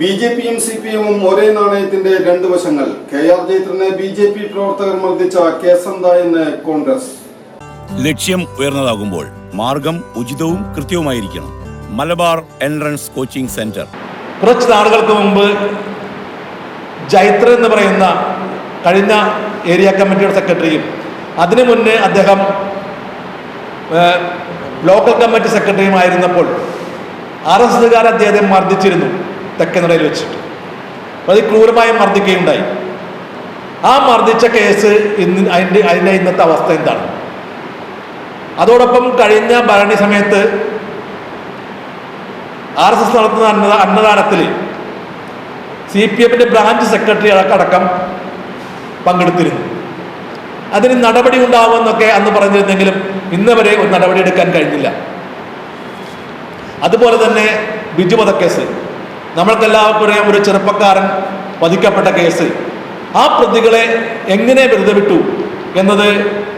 B J പിയും C P എമ്മും ഒരേ നാണയത്തിന്റെ രണ്ട് വശങ്ങൾ. കെ ആർ ജയത്രനെ ബി ജെ പി പ്രവർത്തകർ മർദ്ദിച്ച കേസെന്താ എന്ന് കോൺഗ്രസ്. ലക്ഷ്യം ഉയർന്നതാകുമ്പോൾ മാർഗം ഉചിതവും കൃത്യവുമായിരിക്കണം. Malabar entrance coaching centre. കുറച്ച് നാളുകൾക്ക് മുമ്പ് ജൈത്ര എന്ന് പറയുന്ന കഴിഞ്ഞ ഏരിയ കമ്മിറ്റിയുടെ സെക്രട്ടറിയും അതിനു മുന്നേ അദ്ദേഹം ലോക്കൽ കമ്മിറ്റി സെക്രട്ടറിയുമായിരുന്നപ്പോൾ ആർ എസ് എസ്സുകാർ അദ്ദേഹത്തെ മർദ്ദിച്ചിരുന്നു. തെക്കനടയിൽ വെച്ചിട്ട്. അപ്പോൾ അത് ക്രൂരമായി മർദ്ദിക്കുകയുണ്ടായി. ആ മർദ്ദിച്ച കേസ് ഇന്ന് അതിന്റെ അതിന്റെ ഇന്നത്തെ അവസ്ഥ എന്താണ്? അതോടൊപ്പം കഴിഞ്ഞ ഭരണി സമയത്ത് ആർ എസ് എസ് നടത്തുന്ന അന്ന അന്നദാനത്തിൽ സി പി എമ്മിന്റെ ബ്രാഞ്ച് സെക്രട്ടറി അടക്കം പങ്കെടുത്തിരുന്നു. അതിന് നടപടി ഉണ്ടാവുമെന്നൊക്കെ അന്ന് പറഞ്ഞിരുന്നെങ്കിലും ഇന്ന് വരെ ഒരു നടപടി എടുക്കാൻ കഴിഞ്ഞില്ല. അതുപോലെ തന്നെ ബിജു വധക്കേസ് നമ്മൾക്കെല്ലാവർക്കും അറിയാം ഒരു ചെറുപ്പക്കാരൻ വധിക്കപ്പെട്ട കേസ്. ആ പ്രതികളെ എങ്ങനെ വെറുതെ വിട്ടു എന്നത്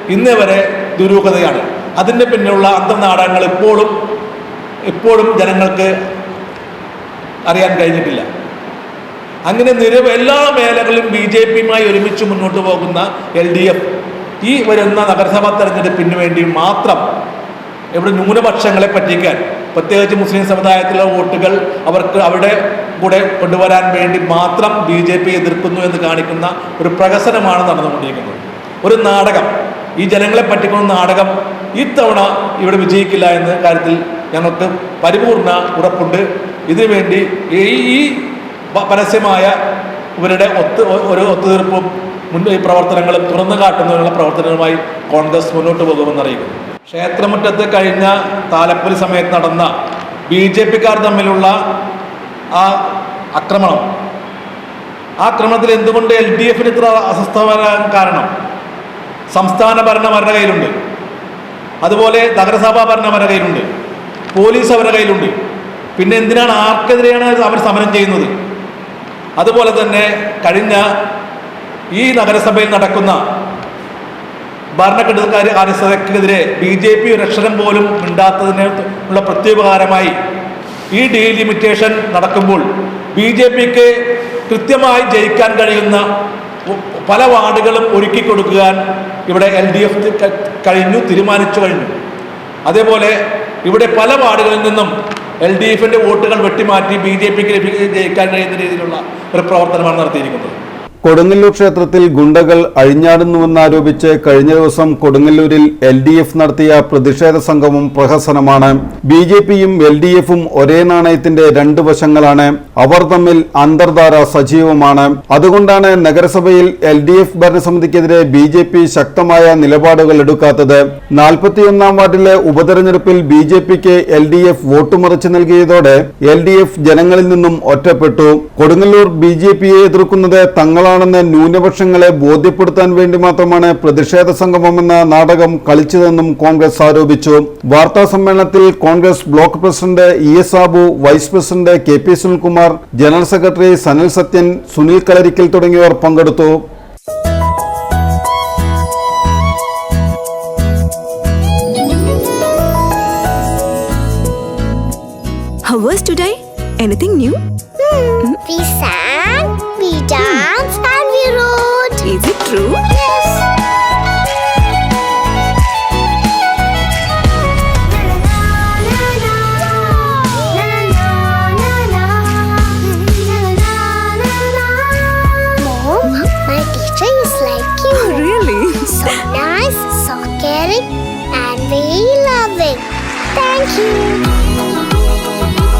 ഇന്നേ വരെ ദുരൂഹതയാണ്. അതിന്റെ പിന്നിലുള്ള അന്തനാടകങ്ങൾ ഇപ്പോഴും ഇപ്പോഴും ജനങ്ങൾക്ക് അറിയാൻ കഴിഞ്ഞിട്ടില്ല. അങ്ങനെ നിരവ എല്ലാ മേഖലകളിലും ബി ജെ പിയുമായി ഒരുമിച്ച് മുന്നോട്ട് പോകുന്ന എൽ ഡി എഫ് ഈ വരുന്ന നഗരസഭാ തെരഞ്ഞെടുപ്പിന് വേണ്ടി മാത്രം ഇവിടെ ന്യൂനപക്ഷങ്ങളെ പറ്റിക്കാൻ. പ്രത്യേകിച്ച് മുസ്ലിം സമുദായത്തിലെ വോട്ടുകൾ അവർക്ക് അവിടെ കൂടെ കൊണ്ടുവരാൻ വേണ്ടി മാത്രം ബി ജെ പി എതിർക്കുന്നു എന്ന് കാണിക്കുന്ന ഒരു പ്രഹസനമാണ് നടന്നുകൊണ്ടിരിക്കുന്നത്. ഒരു നാടകം. ഈ ജനങ്ങളെ പറ്റിക്കുന്ന നാടകം ഇത്തവണ ഇവിടെ വിജയിക്കില്ല എന്ന കാര്യത്തിൽ ഞങ്ങൾക്ക് പരിപൂർണ ഉറപ്പുണ്ട്. ഇതിനുവേണ്ടി ഈ പരസ്യമായ ഇവരുടെ ഒത്ത് ഒരു ഒത്തുതീർപ്പും മുൻ പ്രവർത്തനങ്ങളും തുറന്നു കാട്ടുന്നതിനുള്ള പ്രവർത്തനങ്ങളുമായി കോൺഗ്രസ് മുന്നോട്ട് പോകുമെന്ന് അറിയിക്കുന്നു. ക്ഷേത്രമുറ്റത്ത് കഴിഞ്ഞ താലപ്പൊലി സമയത്ത് നടന്ന ബി ജെ പിക്കാർ തമ്മിലുള്ള ആ ആക്രമണം. ആ ആക്രമണത്തിൽ എന്തുകൊണ്ട് എൽ ഡി എഫിന് ഇത്ര അസ്വസ്ഥ വരാൻ കാരണം? സംസ്ഥാന ഭരണം അവരുടെ കയ്യിലുണ്ട്. അതുപോലെ നഗരസഭാ ഭരണം അവരുടെ കയ്യിലുണ്ട്. പോലീസ് അവരുടെ കയ്യിലുണ്ട്. പിന്നെ എന്തിനാണ് ആർക്കെതിരെയാണ് അവർ സമരം ചെയ്യുന്നത്? അതുപോലെ തന്നെ കഴിഞ്ഞ ഈ നഗരസഭയിൽ നടക്കുന്ന ഭരണഘടനകാര്യ കാര്യസ്ഥതയ്ക്കെതിരെ ബി ജെ പി ഒരു അക്ഷരം പോലും മിണ്ടാത്തതിന് ഉള്ള പ്രത്യുപകാരമായി ഈ ഡീലിമിറ്റേഷൻ നടക്കുമ്പോൾ ബി ജെ പിക്ക് കൃത്യമായി ജയിക്കാൻ കഴിയുന്ന പല വാർഡുകളും ഒരുക്കി കൊടുക്കാൻ ഇവിടെ എൽ ഡി എഫ് കഴിഞ്ഞു തീരുമാനിച്ചു കഴിഞ്ഞു. അതേപോലെ ഇവിടെ പല വാർഡുകളിൽ നിന്നും എൽ ഡി എഫിന്റെ വോട്ടുകൾ വെട്ടിമാറ്റി ബി ജെ പിക്ക് ജയിക്കാൻ കഴിയുന്ന രീതിയിലുള്ള ഒരു പ്രവർത്തനമാണ് നടത്തിയിരിക്കുന്നത്. കൊടുങ്ങല്ലൂർ ക്ഷേത്രത്തിൽ ഗുണ്ടകൾ അഴിഞ്ഞാടുന്നുവെന്നാരോപിച്ച് കഴിഞ്ഞ ദിവസം കൊടുങ്ങല്ലൂരിൽ എൽ ഡി എഫ് നടത്തിയ പ്രതിഷേധ സംഗമം പ്രഹസനമാണ്. ബി ജെ പിയും എൽ ഡി എഫും ഒരേ നാണയത്തിന്റെ രണ്ട് വശങ്ങളാണ്. അവർ തമ്മിൽ അന്തർധാര സജീവമാണ്. അതുകൊണ്ടാണ് നഗരസഭയിൽ എൽ ഡി എഫ് ഭരണസമിതിക്കെതിരെ ബി ജെ പി ശക്തമായ നിലപാടുകൾ എടുക്കാത്തത്. നാൽപ്പത്തിയൊന്നാം വാർഡിലെ ഉപതെരഞ്ഞെടുപ്പിൽ ബി ജെ പിക്ക് എൽ ഡി എഫ് വോട്ടുമറിച്ച് നൽകിയതോടെ എൽ ഡി എഫ് ജനങ്ങളിൽ നിന്നും ഒറ്റപ്പെട്ടു. കൊടുങ്ങല്ലൂർ ബി ജെ പിയെ എതിർക്കുന്നത് തങ്ങളാണെന്ന് ന്യൂനപക്ഷങ്ങളെ ബോധ്യപ്പെടുത്താൻ വേണ്ടി മാത്രമാണ് പ്രതിഷേധ സംഗമമെന്ന നാടകം കളിച്ചതെന്നും കോൺഗ്രസ് ആരോപിച്ചു വാർത്താ സമ്മേളനത്തിൽ Congress block president E S Sabu vice president K P Sunilkumar general secretary Sanil Sathyan Sunil Kalarikkal തുടങ്ങിയവർ പങ്കെടുത്തു How was today? Anything new? Sang, we danced, and we wrote. Is it true? Yes. Mom, my teacher is like you. Oh, really? So nice, so caring, and very loving. Thank you.